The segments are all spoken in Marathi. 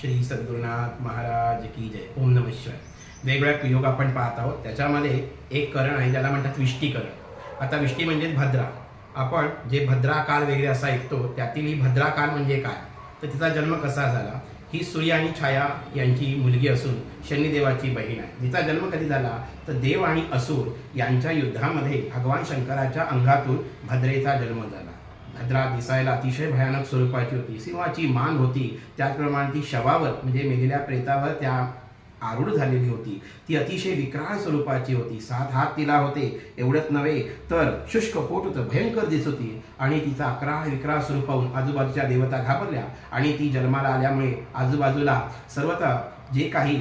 श्री सद्गुरुनाथ महाराज की जय. ओम नम शिवाय. वेगवेगळ्या प्रयोग आपण पाहत आहोत. त्याच्यामध्ये एक करण आहे ज्याला म्हणतात विष्टीकरण आता विष्टी म्हणजे भद्रा. आपण जे भद्राकाल वगैरे असा ऐकतो त्यातील ही भद्राकाल म्हणजे काय? तर तिचा जन्म कसा झाला? ही सूर्य आणि छाया यांची मुलगी असून शनिदेवाची बहीण आहे. तिचा जन्म कधी झाला? तर देव आणि असुर यांच्या युद्धामध्ये भगवान शंकराच्या अंगातून भद्रेचा जन्म झाला. भद्रा दिसायला अतिशय भयानक स्वरूपाची होती. सिंहाची मान होती. त्याचप्रमाणे ती शवावर म्हणजे मेलेल्या प्रेतावर त्या आरूढ झालेली होती. ती अतिशय विक्राळ स्वरूपाची होती. सात हात तिला होते. एवढंच नव्हे तर शुष्क पोट होतं. भयंकर दिसत होती. आणि तिचा अकरा विक्राळ स्वरूप पाहून आजूबाजूच्या देवता घाबरल्या. आणि ती जन्माला आल्यामुळे आजूबाजूला सर्वता जे काही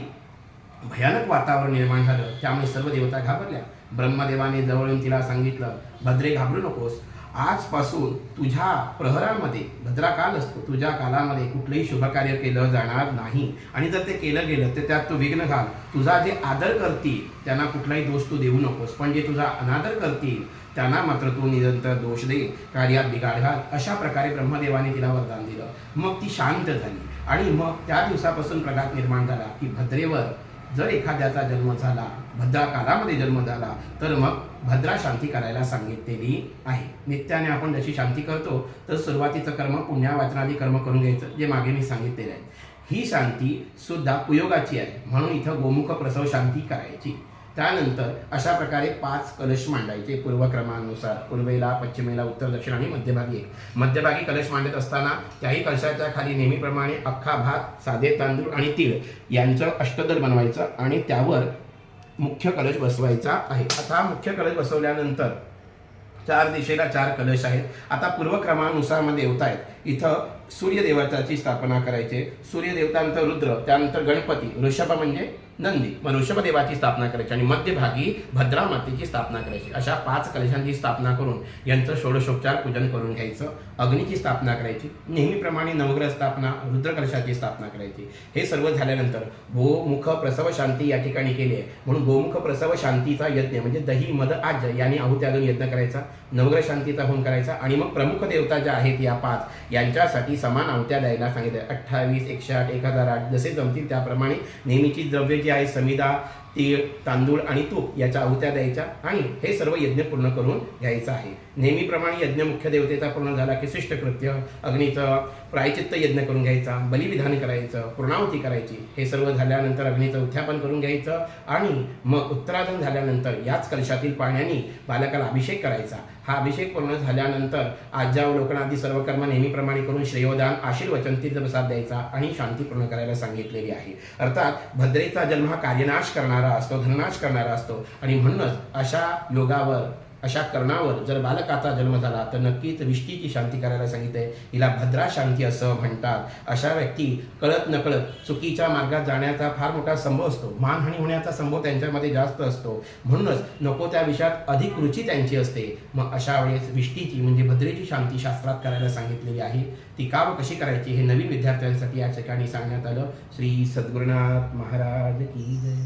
भयानक वातावरण निर्माण झालं त्यामुळे सर्व देवता घाबरल्या. ब्रह्मदेवाने जवळून तिला सांगितलं भद्रे घाबरू नकोस. आजपासून तुझ्या प्रहरामध्ये भद्रा काल असतो तुझ्या कालामध्ये कुठलंही शुभकार्य केलं जाणार नाही. आणि जर ते केलं गेलं तर त्यात तू विघ्न घाल. तुझा जे आदर करतील त्यांना कुठलाही दोष तू देऊ नकोस. पण जे तुझा अनादर करतील त्यांना मात्र तू निरंतर दोष दे. कार्यात बिघाड घाल. अशा प्रकारे ब्रह्मदेवाने तिला वरदान दिलं. मग ती शांत झाली. आणि मग त्या दिवसापासून प्रघात निर्माण झाला की भद्रेवर जर एखाद्याचा जन्म झाला भद्रा कालामध्ये जन्म झाला तर मग भद्रा शांती करायला सांगितलेली आहे. नित्याने आपण जशी शांती करतो तर सुरुवातीचं कर्म पुण्या वाचनादी कर्म करून घ्यायचं जे मागे मी सांगितलेलं आहे. ही शांती सुद्धा उपयोगाची आहे. म्हणून इथं गोमुख प्रसव शांती करायची. त्यानंतर अशा प्रकारे पाच कलश मांडायचे पूर्वक्रमानुसार. पूर्वेला पश्चिमेला उत्तर दक्षिण आणि मध्यभागी एक. मध्यभागी कलश मांडत असताना त्याही कलशाच्या खाली नेहमीप्रमाणे अख्खा भात साधे तांदूळ आणि तीळ यांचं अष्टदल बनवायचं आणि त्यावर मुख्य कलश बसवायचा आहे. आता मुख्य कलश बसवल्यानंतर चार दिशेला चार कलश आहेत. आता पूर्वक्रमानुसार मग देवता आहेत इथं सूर्यदेवताची स्थापना करायचे. सूर्यदेवतानंतर रुद्र त्यानंतर गणपती ऋषभ म्हणजे नंदी. मग ऋषभदेवाची स्थापना करायची आणि मध्यभागी भद्रा मातेची स्थापना करायची. अशा पाच कलशांची स्थापना करून यांचं षोडशोपचार पूजन करून घ्यायचं. अग्नीची स्थापना करायची. नेहमीप्रमाणे नवग्रह स्थापना रुद्र कलशाची स्थापना करायची. हे सर्व झाल्यानंतर गोमुख प्रसव शांती या ठिकाणी केली आहे. म्हणून गोमुख प्रसव शांतीचा यज्ञ म्हणजे दही मद आज यांनी आहुत्यागून यज्ञ करायचा. नवग्रह शांतीचा होम करायचा. आणि मग प्रमुख देवता ज्या आहेत या पाच यांच्यासाठी समान आवत्या द्यायला सांगितलं अठ्ठावीस एकशे आठ एक हजार आठ जसे जमतील त्याप्रमाणे नेहमीची द्रव्य जी आहे समिदा तीळ तांदूळ आणि तूप याच्या आहुत्या द्यायच्या आणि हे सर्व यज्ञ पूर्ण करून घ्यायचं आहे. नेहमीप्रमाणे यज्ञ मुख्य देवतेचा पूर्ण झाला की शिष्ट कृत्य अग्नीचं प्रायचित्त यज्ञ करून घ्यायचा बलिविधान करायचं पूर्णाहुती करायची हे सर्व झाल्यानंतर अग्नीचं उत्थापन करून घ्यायचं आणि मग उत्तराधन झाल्यानंतर याच कलशातील पाण्याने बालकाला अभिषेक करायचा. हा अभिषेक पूर्ण झाल्यानंतर आज्यावलोकन आदी सर्व कर्म नेहमीप्रमाणे करून श्रेयोदान आशीर्वचन तीर्थप्रसाद द्यायचा आणि शांती पूर्ण करायला सांगितलेली आहे. अर्थात भद्रेचा जन्म हा कार्यनाश करणारा असतो धननाश करणारा असतो. आणि म्हणूनच अशा योगावर अशा कर्णावर जर बालकाचा जन्म झाला तर नक्कीच विष्टीची शांती करायला सांगितले हिला भद्रा शांती असं म्हणतात. अशा व्यक्ती कळत नकळत चुकीच्या मार्गात जाण्याचा फार मोठा संभव असतो. मानहानी होण्याचा संभव त्यांच्यामध्ये जास्त असतो. म्हणूनच नको त्या विषयात अधिक रुची त्यांची असते. मग अशा वेळेस विष्टीची म्हणजे भद्रेची शांती शास्त्रात करायला सांगितलेली आहे. ती का व कशी करायची हे नवीन विद्यार्थ्यांसाठी या ठिकाणी सांगण्यात आलं. श्री सद्गुरुनाथ महाराज की जय.